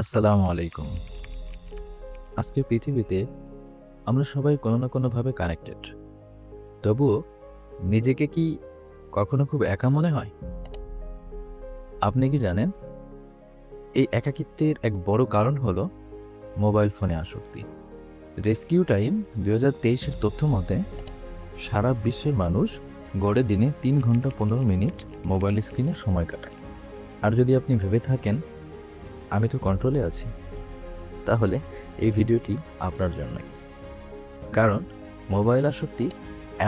আসসালামু আলাইকুম আজকে পৃথিবীতে আমরা সবাই কোনো না কোনোভাবে কানেক্টেড তবুও নিজেকে কি কখনো খুব একা মনে হয়? আপনি কি জানেন? এই একাকিত্বের এক বড় কারণ হলো মোবাইল ফোনে আসক্তি। রেস্কিউ টাইম দু হাজার তেইশের তথ্য মতে সারা বিশ্বের মানুষ গড়ে দিনে তিন ঘণ্টা পনেরো মিনিট মোবাইল স্ক্রিনে সময় কাটায়। আর যদি আপনি ভেবে থাকেন আমি তো কন্ট্রোলে আছি। তাহলে এই ভিডিওটি আপনার জন্যই। কারণ মোবাইল আসক্তি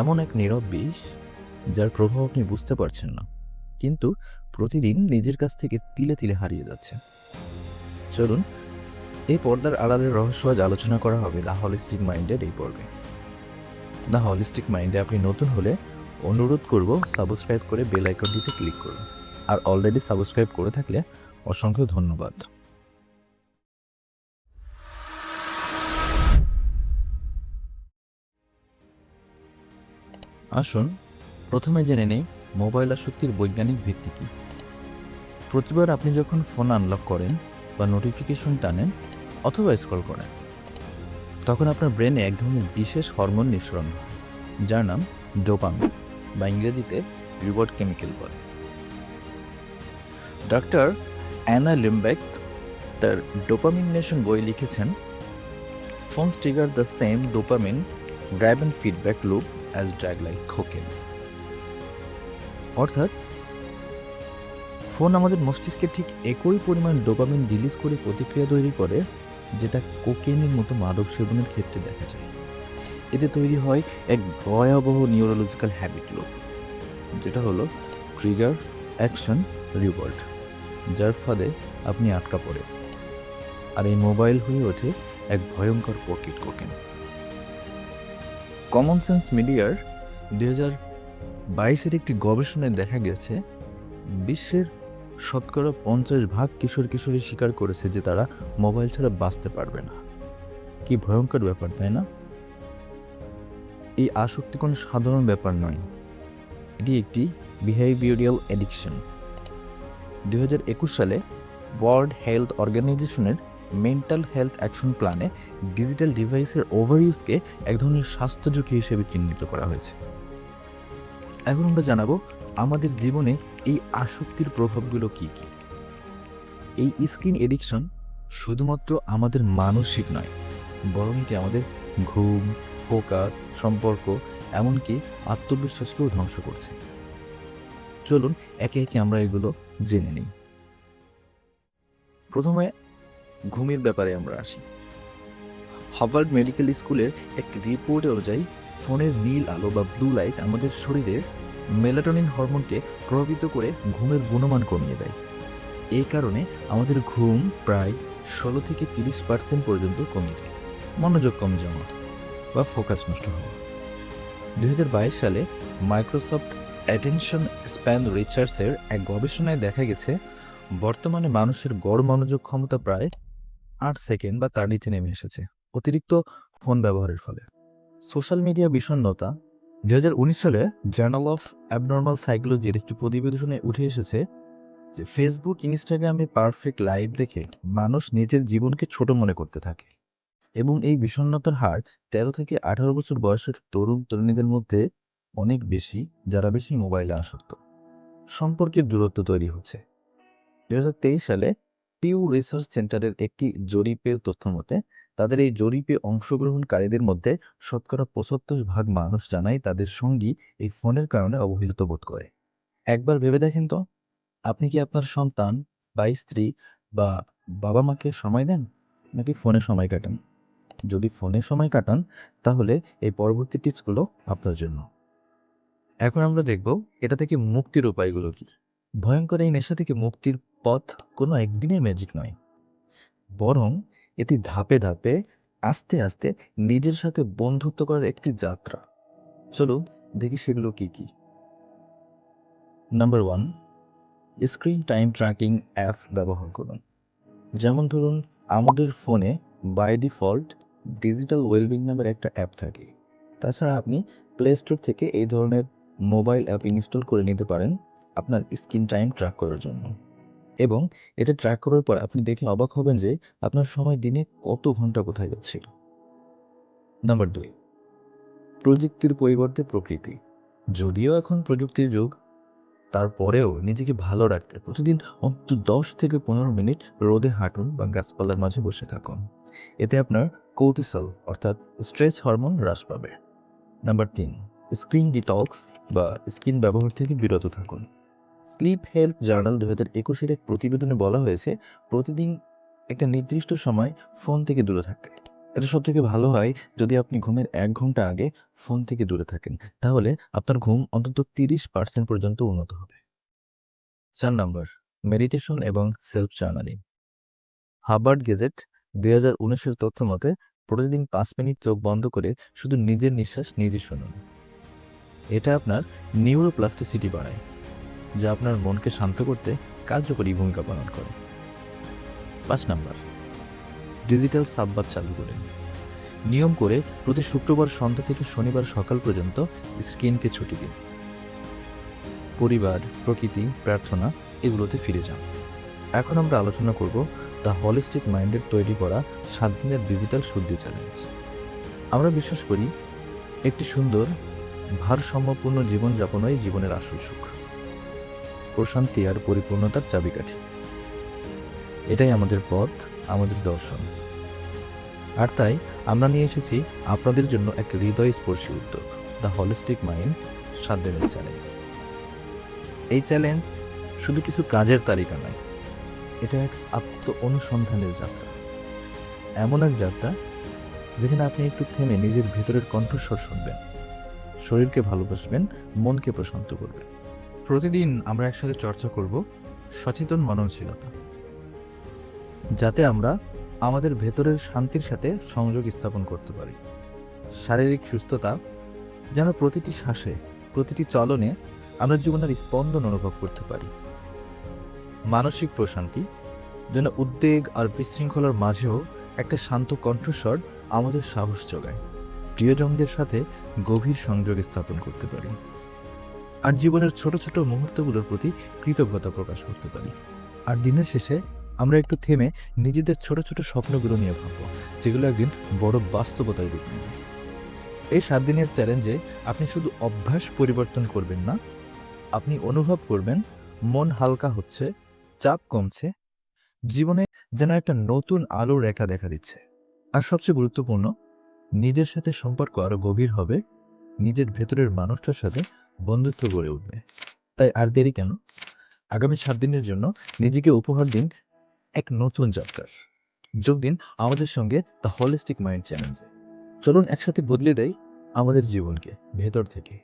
এমন এক নীরব বিষ, যার প্রভাব আপনি বুঝতে পারছেন না, কিন্তু প্রতিদিন নিজের কাছ থেকে তিলে তিলে হারিয়ে যাচ্ছে। চলুন, এই পর্দার আড়ালের রহস্য আজ আলোচনা করা হবে দ্য হলিস্টিক মাইন্ডের এই পর্বে। দ্য হলিস্টিক মাইন্ডে আপনি নতুন হলে অনুরোধ করব সাবস্ক্রাইব করে বেল আইকনটিতে ক্লিক করুন। আর অলরেডি সাবস্ক্রাইব করে থাকলে অসংখ্য ধন্যবাদ। আসুন, প্রথমে জেনে নেই মোবাইল আসক্তির বৈজ্ঞানিক ভিত্তি কী। প্রতিবার আপনি যখন ফোন আনলক করেন বা নোটিফিকেশন টানেন অথবা স্ক্রল করেন, তখন আপনার ব্রেনে এক ধরনের বিশেষ হরমোন নিঃসরণ হয়, যার নাম ডোপামিন বা ইংরেজিতে রিওয়ার্ড কেমিক্যাল বলে। ডক্টর অ্যানা লিমবেক তার ডোপামিনেশন বই লিখেছেন phones trigger the same dopamine driven feedback loop as drug like cocaine অর্থাৎ, ফোন আমাদের মস্তিষ্কে ঠিক একই পরিমাণ ডোপামিন রিলিজ করে প্রতিক্রিয়া তৈরি করে, যেটা কোকেনের মতো মাদক সেবনের ক্ষেত্রে দেখা যায়। এতে তৈরি হয় এক ভয়াবহ নিউরোলজিক্যাল হ্যাবিট লোক যেটা হলো ট্রিগার অ্যাকশন রিওয়ার্ড যার ফলে আপনি আটকা পড়ে আর এই মোবাইল হয়ে ওঠে এক ভয়ঙ্কর পকেট কোকেন কমন সেন্স মিডিয়ার দুই হাজার বাইশের একটি গবেষণায় দেখা গেছে, বিশ্বের শতকরা পঞ্চাশ ভাগ কিশোর কিশোরী স্বীকার করেছে যে তারা মোবাইল ছাড়া বাঁচতে পারবে না। কি ভয়ঙ্কর ব্যাপার, তাই না? এই আসক্তি কোনো সাধারণ ব্যাপার নয়। এটি একটি বিহেভিয়ারিয়াল অ্যাডিকশন দু হাজার একুশ সালে ওয়ার্ল্ড হেলথ অর্গানাইজেশনের মেন্টাল হেলথ অ্যাকশন প্ল্যানে ডিজিটাল ডিভাইসের ওভার ইউজকে এক ধরনের স্বাস্থ্য ঝুঁকি হিসেবে চিহ্নিত করা হয়েছে। এখন আমরা জানাব আমাদের জীবনে এই আসক্তির প্রভাবগুলো কী কী? এই স্ক্রিন এডিকশন শুধুমাত্র আমাদের মানসিক নয়, বরং এটি আমাদের ঘুম, ফোকাস, সম্পর্ক, এমনকি আত্মবিশ্বাসকেও ধ্বংস করছে। চলুন একে একে আমরা এগুলো জেনে নিই। প্রথমে ঘুমের ব্যাপারে আমরা আসি। হার্ভার্ড মেডিকেল স্কুলের এক রিপোর্ট অনুযায়ী ফোনের নীল আলো বা ব্লু লাইট আমাদের শরীরের মেলাটোনিন হরমোনকে প্রভাবিত করে ঘুমের গুণমান কমিয়ে দেয়। এই কারণে আমাদের ঘুম প্রায় ষোলো থেকে তিরিশ পার্সেন্ট পর্যন্ত কমিয়ে যায়। মনোযোগ কমে যাওয়া বা ফোকাস নষ্ট হওয়া দু হাজার বাইশ সালে মাইক্রোসফট অ্যাটেনশন স্প্যান রিসার্চের এক গবেষণায় দেখা গেছে, বর্তমানে মানুষের গড় মনোযোগ ক্ষমতা প্রায় আট সেকেন্ড বা তার নিচে নেমে এসেছে। অতিরিক্ত ফোন ব্যবহারের ফলে। সোশ্যাল মিডিয়া বিষণ্ণতা দু হাজার উনিশ সালে জার্নাল অফ অ্যাবনর্মাল সাইকোলজির একটি প্রতিবেদনে উঠে এসেছে যে ফেসবুক ইনস্টাগ্রামে পারফেক্ট লাইভ দেখে মানুষ নিজের জীবনকে ছোট মনে করতে থাকে এবং এই বিষণ্ণতার হার তেরো থেকে আঠারো বছর বয়সের তরুণ তরুণীদের মধ্যে অনেক বেশি, যারা বেশি মোবাইলে আসক্ত। সম্পর্কের দূরত্ব তৈরি হচ্ছে। দুই হাজার তেইশ সালে পিউ রিসার্চ সেন্টারের একটি জরিপের তথ্য মতে, তাদের এই জরিপে অংশগ্রহণকারীদের মধ্যে শতকরা পঁচাত্তর ভাগ মানুষ জানায় তাদের সঙ্গী এই ফোনের কারণে অবহেলিত বোধ করে। একবার ভেবে দেখেন তো, আপনি কি আপনার সন্তান বা স্ত্রী বা বাবা মাকে সময় দেন নাকি ফোনে সময় কাটান? যদি ফোনে সময় কাটান, তাহলে এই পরবর্তী টিপসগুলো আপনার জন্য। এখন আমরা দেখব, এটা থেকে মুক্তির উপায়গুলো কি? ভয়ঙ্কর এই নেশা থেকে মুক্তির পথ কোনো একদিনের ম্যাজিক নয়। বরং এটি ধাপে ধাপে, আস্তে আস্তে নিজের সাথে বন্ধুত্ব করার একটি যাত্রা। চলো দেখি সেগুলো কি কি। Number one screen time tracking app ব্যবহার করুন। যেমন ধরুন, আমাদের ফোনে বাই ডিফল্ট ডিজিটাল ওয়েলবিং নামের একটা অ্যাপ থাকে। তাছাড়া আপনি প্লে স্টোর থেকে এই ধরনের মোবাইল অ্যাপ ইনস্টল করে নিতে পারেন আপনার স্ক্রিন টাইম ট্র্যাক করার জন্য। এবং এটা ট্র্যাক করার পর আপনি দেখে অবাক হবেন যে আপনার সময় দিনে কত ঘণ্টা কোথায় যাচ্ছে নাম্বার দুই, প্রযুক্তির পরিবর্তে প্রকৃতি। যদিও এখন প্রযুক্তির যুগ, তারপরেও নিজেকে ভালো রাখতে প্রতিদিন অন্তত দশ থেকে পনেরো মিনিট রোদে হাঁটুন বা গাছপালার মাঝে বসে থাকুন। এতে আপনার কোর্টিসল অর্থাৎ স্ট্রেস হরমোন হ্রাস পাবে। নাম্বার তিন স্ক্রিন ডিটক্স বা স্ক্রিন ব্যবহার থেকে বিরত থাকুন। স্লিপ হেলথ জার্নাল দু হাজার একুশের এক প্রতিবেদনে বলা হয়েছে, প্রতিদিন একটা নির্দিষ্ট সময় ফোন থেকে দূরে থাকতে। এটা সব থেকে ভালো হয় যদি আপনি ঘুমের এক ঘণ্টা আগে ফোন থেকে দূরে থাকেন। তাহলে আপনার ঘুম অন্তত তিরিশ পার্সেন্ট পর্যন্ত উন্নত হবে। চার নম্বর মেডিটেশন এবং সেলফ জার্নালিং হাবার্ড গেজেট দুই হাজার উনিশের তথ্য মতে, প্রতিদিন পাঁচ মিনিট চোখ বন্ধ করে শুধু নিজের নিঃশ্বাস নিজে শুনুন। এটা আপনার নিউরোপ্লাস্টিসিটি বাড়ায়। যা আপনার মনকে শান্ত করতে কার্যকরী ভূমিকা পালন করে। পাঁচ নাম্বার। ডিজিটাল সাববাদ চালু করুন। নিয়ম করে প্রতি শুক্রবার সন্ধ্যা থেকে শনিবার সকাল পর্যন্ত স্ক্রিনকে ছুটি দিন। পরিবার, প্রকৃতি, প্রার্থনা এগুলোতে ফিরে যান। এখন আমরা আলোচনা করব দ্য হলিস্টিক মাইন্ডের তৈরি করা সাত দিনের ডিজিটাল শুদ্ধি চ্যালেঞ্জ। আমরা বিশ্বাস করি, একটি সুন্দর, ভারসাম্যপূর্ণ জীবনযাপনই জীবনের আসল সুখ। প্রশান্তি আর পরিপূর্ণতার চাবিকাঠি। এটাই আমাদের পথ, আমাদের দর্শন। আর তাই আমরা নিয়ে এসেছি আপনাদের জন্য এক হৃদয়স্পর্শী উদ্যোগ দ্য হলিস্টিক মাইন্ড সাত দিনের চ্যালেঞ্জ এই চ্যালেঞ্জ শুধু কিছু কাজের তালিকা নয়, এটা এক আত্ম অনুসন্ধানের যাত্রা। এমন এক যাত্রা যেখানে আপনি একটু থেমে নিজের ভেতরের কণ্ঠস্বর শুনবেন, শরীরকে ভালোবাসবেন, মনকে প্রশান্ত করবেন। প্রতিদিন আমরা একসাথে চর্চা করব সচেতন মননশীলতা, যাতে আমরা আমাদের ভেতরের শান্তির সাথে সংযোগ স্থাপন করতে পারি। শারীরিক সুস্থতা যেন প্রতিটি শ্বাসে, প্রতিটি চলনে আমরা জীবনের স্পন্দন অনুভব করতে পারি। মানসিক প্রশান্তি যেন উদ্বেগ আর বিশৃঙ্খলার মাঝেও একটা শান্ত কণ্ঠস্বর আমাদের সাহস যোগায়। প্রিয়জনদের সাথে গভীর সংযোগ স্থাপন করতে পারি। আর জীবনের ছোট ছোট মুহূর্তগুলোর প্রতি কৃতজ্ঞতা প্রকাশ করতে পারি। আর দিনের শেষে আমরা একটু থেমে নিজেদের ছোট ছোট স্বপ্নগুলো নিয়ে ভাববো, যেগুলো একদিন বড় বাস্তবতায় রূপ নেবে। এই সাত দিনের চ্যালেঞ্জে আপনি শুধু অভ্যাস পরিবর্তন করবেন না, আপনি অনুভব করবেন মন হালকা হচ্ছে, চাপ কমছে, জীবনে যেন একটা নতুন আলোর রেখা দেখা দিচ্ছে। আর সবচেয়ে গুরুত্বপূর্ণ, নিজের সাথে সম্পর্ক আরও গভীর হবে, নিজের ভেতরের মানুষটার সাথে বন্ধুত্ব গড়ে উঠবে। তাই আর দেরি কেন? আগামী সাত দিনের জন্য নিজেকে উপহার দিন এক নতুন যাত্রার। যোগ দিন আমাদের সঙ্গে দ্য হলিস্টিক মাইন্ড চ্যালেঞ্জে চলুন একসাথে বদলে দেয় আমাদের জীবনকে ভেতর থেকে।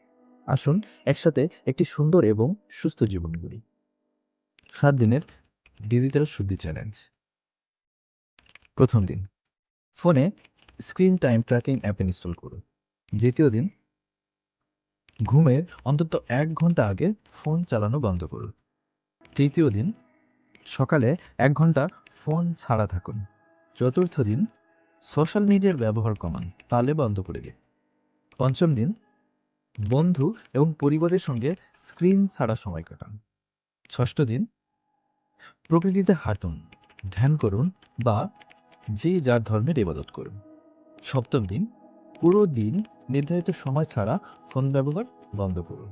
আসুন একসাথে একটি সুন্দর এবং সুস্থ জীবন গড়ি। সাত দিনের ডিজিটাল শুদ্ধি চ্যালেঞ্জ প্রথম দিন। ফোনে screen time tracking app install করুন। দ্বিতীয় দিন ঘুমের অন্তত এক ঘণ্টা আগে ফোন চালানো বন্ধ করুন। তৃতীয় দিন, সকালে এক ঘণ্টা ফোন ছাড়া থাকুন। চতুর্থ দিন, সোশ্যাল মিডিয়ার ব্যবহার কমান তালে বন্ধ করে দিন। পঞ্চম দিন, বন্ধু এবং পরিবারের সঙ্গে স্ক্রিন ছাড়া সময় কাটান। ষষ্ঠ দিন, প্রকৃতিতে হাঁটুন, ধ্যান করুন বা যে যার ধর্মের ইবাদত করুন। সপ্তম দিন, পুরো দিন নির্ধারিত সময় ছাড়া ফোন ব্যবহার বন্ধ করুন।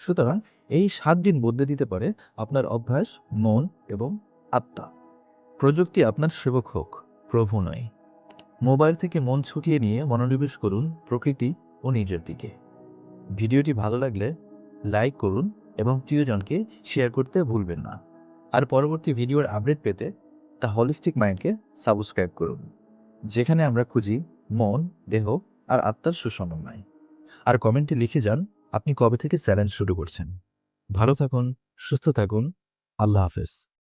সুতরাং এই সাত দিন বদলে দিতে পারে আপনার অভ্যাস, মন এবং আত্মা। প্রযুক্তি আপনার সেবক হোক, প্রভু নয়। মোবাইল থেকে মন ছুটিয়ে নিয়ে মনোনিবেশ করুন প্রকৃতি ও নিজের দিকে। ভিডিওটি ভালো লাগলে লাইক করুন এবং প্রিয়জনকে শেয়ার করতে ভুলবেন না। আর পরবর্তী ভিডিওর আপডেট পেতে দ্য হলিস্টিক মাইন্ডকে সাবস্ক্রাইব করুন। যেখানে আমরা খুঁজি মন, দেহ আর আত্মার সুসমন্বয় আর কমেন্টে লিখে যান, আপনি কবে থেকে চ্যালেঞ্জ শুরু করছেন। ভালো থাকুন, সুস্থ থাকুন। আল্লাহ হাফেজ।